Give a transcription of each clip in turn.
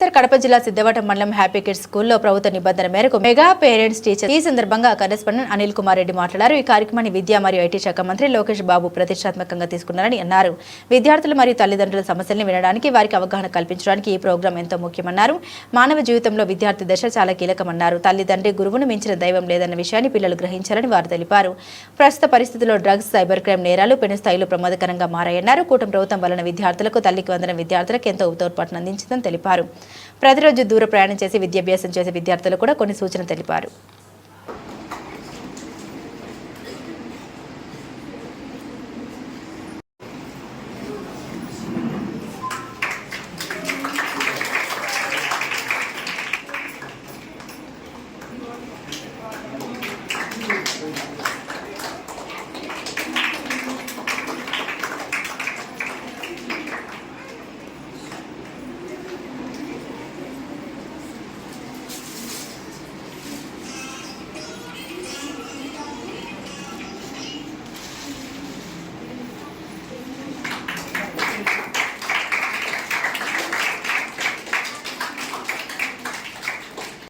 ఉత్తర కడప జిల్లా సిద్ధవటం మండలం happy kids స్కూల్లో ప్రభుత్వ నిబంధన మేరకు మెగా పేరెంట్స్ టీచర్ ఈ సందర్భంగా కరెస్పాండెంట్ అనిల్ కుమార్ రెడ్డి మాట్లాడారు. ఈ కార్యక్రమాన్ని విద్యా మరియు ఐటీ శాఖ మంత్రి లోకేష్ బాబు ప్రతిష్టాత్మకంగా తీసుకున్నారని అన్నారు. విద్యార్థులు మరియు తల్లిదండ్రుల సమస్యలను వినడానికి వారికి అవగాహన కల్పించడానికి ఈ ప్రోగ్రాం ఎంతో ముఖ్యమన్నారు. మానవ జీవితంలో విద్యార్థి దశ చాలా కీలకమన్నారు. తల్లిదండ్రి గురువును మించిన దైవం లేదన్న విషయాన్ని పిల్లలు గ్రహించారని వారు తెలిపారు. ప్రస్తుత పరిస్థితుల్లో డ్రగ్స్ సైబర్ క్రైమ్ నేరాలు పెను స్థాయిలో ప్రమాదకరంగా మారాయన్నారు. కూటమి ప్రభుత్వం వలన విద్యార్థులకు తల్లికి వందన విద్యార్థులకు ఎంతో తోడ్పాటును అందించిందని తెలిపారు. ప్రతిరోజు దూర ప్రయాణం చేసి విద్యాభ్యాసం చేసే విద్యార్థులు కూడా కొన్ని సూచనలు తెలిపారు.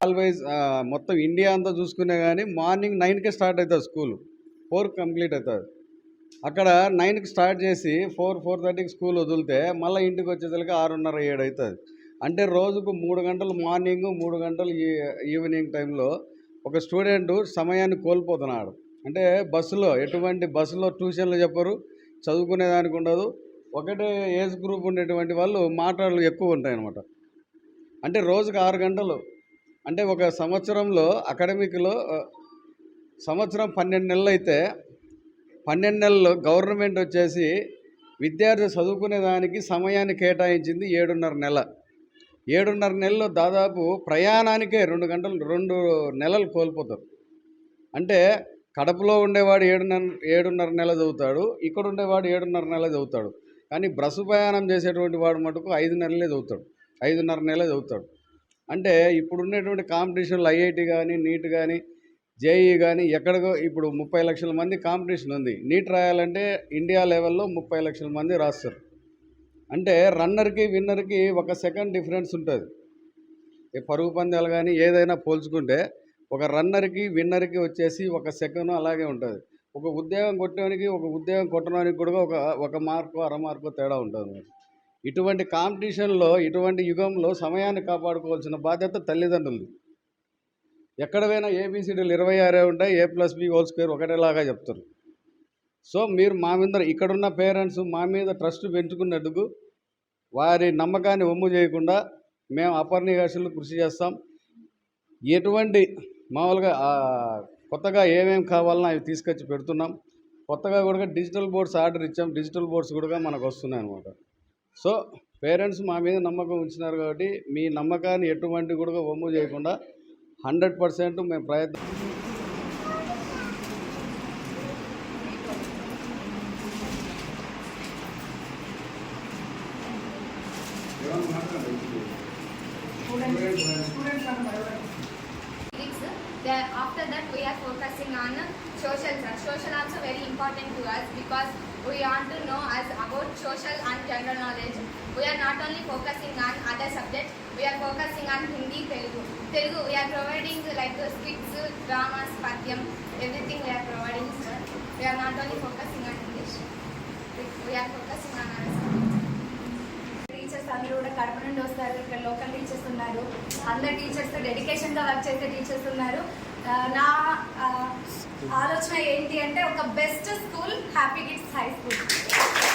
ఆల్వేస్ మొత్తం ఇండియా అంతా చూసుకునే కానీ మార్నింగ్ నైన్కే స్టార్ట్ అవుతుంది స్కూల్. ఫోర్ కంప్లీట్ అవుతుంది అక్కడ నైన్కి స్టార్ట్ చేసి ఫోర్ ఫోర్ థర్టీకి స్కూల్ వదిలితే మళ్ళీ ఇంటికి వచ్చేసరికి ఆరున్నర ఏడు అవుతుంది అంటే రోజుకు మూడు గంటలు మార్నింగ్ మూడు గంటలు ఈ- ఈవినింగ్ టైంలో ఒక స్టూడెంట్ సమయాన్ని కోల్పోతున్నాడు. అంటే బస్సులో ఎటువంటి బస్సులో ట్యూషన్లు చెప్పరు చదువుకునే దానికి ఉండదు. ఒకటే ఏజ్ గ్రూప్ ఉండేటువంటి వాళ్ళు మాట్లాడలు ఎక్కువ ఉంటాయి అన్నమాట అంటే రోజుకు ఆరు గంటలు అంటే ఒక సంవత్సరంలో అకాడమిక్లో సంవత్సరం పన్నెండు నెలలు అయితే పన్నెండు నెలలు గవర్నమెంట్ వచ్చేసి విద్యార్థి చదువుకునే దానికి సమయాన్ని కేటాయించింది ఏడున్నర నెల. ఏడున్నర నెలలో దాదాపు ప్రయాణానికే రెండు గంటలు రెండు నెలలు కోల్పోతారు. అంటే కడపలో ఉండేవాడు ఏడున్నర ఏడున్నర నెల చదువుతాడు ఇక్కడ ఉండేవాడు ఏడున్నర నెల చదువుతాడు. కానీ బస్సు ప్రయాణం చేసేటువంటి వాడు మటుకు ఐదు నెలలే చదువుతాడు ఐదున్నర నెలలే చదువుతాడు. అంటే ఇప్పుడు ఉన్నటువంటి కాంపిటీషన్లు ఐఐటి కానీ నీట్ కానీ జేఈ కానీ ఎక్కడికో ఇప్పుడు ముప్పై లక్షల మంది కాంపిటీషన్ ఉంది. నీట్ రాయాలంటే ఇండియా లెవెల్లో ముప్పై లక్షల మంది రాస్తారు. అంటే రన్నర్కి విన్నర్కి ఒక సెకండ్ డిఫరెన్స్ ఉంటుంది. ఏ పరుగు పందాలు కానీ ఏదైనా పోల్చుకుంటే ఒక రన్నర్కి విన్నర్కి వచ్చేసి ఒక సెకండ్ అలాగే ఉంటుంది. ఒక ఉద్యోగం కొట్టడానికి ఒక ఉద్యోగం కొట్టడానికి కూడా ఒక ఒక మార్కు అర మార్కు తేడా ఉంటుంది ఇటువంటి కాంపిటీషన్లో ఇటువంటి యుగంలో సమయాన్ని కాపాడుకోవాల్సిన బాధ్యత తల్లిదండ్రులు ఎక్కడ పోయినా ఏబీసీడీలు ఇరవై ఆరే ఉంటాయి A plus B whole square ఒకటేలాగా చెప్తారు. సో మీరు మా మీద ఇక్కడున్న పేరెంట్స్ మా మీద ట్రస్ట్ పెంచుకున్నందుకు వారి నమ్మకాన్ని ఒమ్ము చేయకుండా మేము అపర్నివేశలు కృషి చేస్తాం. ఎటువంటి మామూలుగా కొత్తగా ఏమేమి కావాలన్నా అవి తీసుకొచ్చి పెడుతున్నాం. కొత్తగా కూడా డిజిటల్ బోర్డ్స్ ఆర్డర్ ఇచ్చాం. డిజిటల్ బోర్డ్స్ కూడా మనకు వస్తున్నాయి అనమాట సో పేరెంట్స్ మా మీద నమ్మకం ఉంచినారు కాబట్టి మీ నమ్మకాన్ని ఎటువంటి కూడా ఒమ్ము చేయకుండా హండ్రెడ్ పర్సెంట్ మేము ప్రయత్నం after that we are focusing on social. Social also very important to us because we want to know as about social and general knowledge. We are not only focusing on other subjects, we are focusing on Hindi, Telugu. Telugu we are providing like uh, skits, dramas, patyam, everything we are providing. Sir. We are not only focusing on English. We are focusing on other subjects. Teachers అందరూ కూడా కడప నుండి వస్తారు ఇక్కడ local teachers ఉన్నారు అందరు teachers డెడికేషన్గా work చేసే teachers ఉన్నారు ఆ, నా ఆలోచన ఏంటి అంటే ఒక best school happy kids high school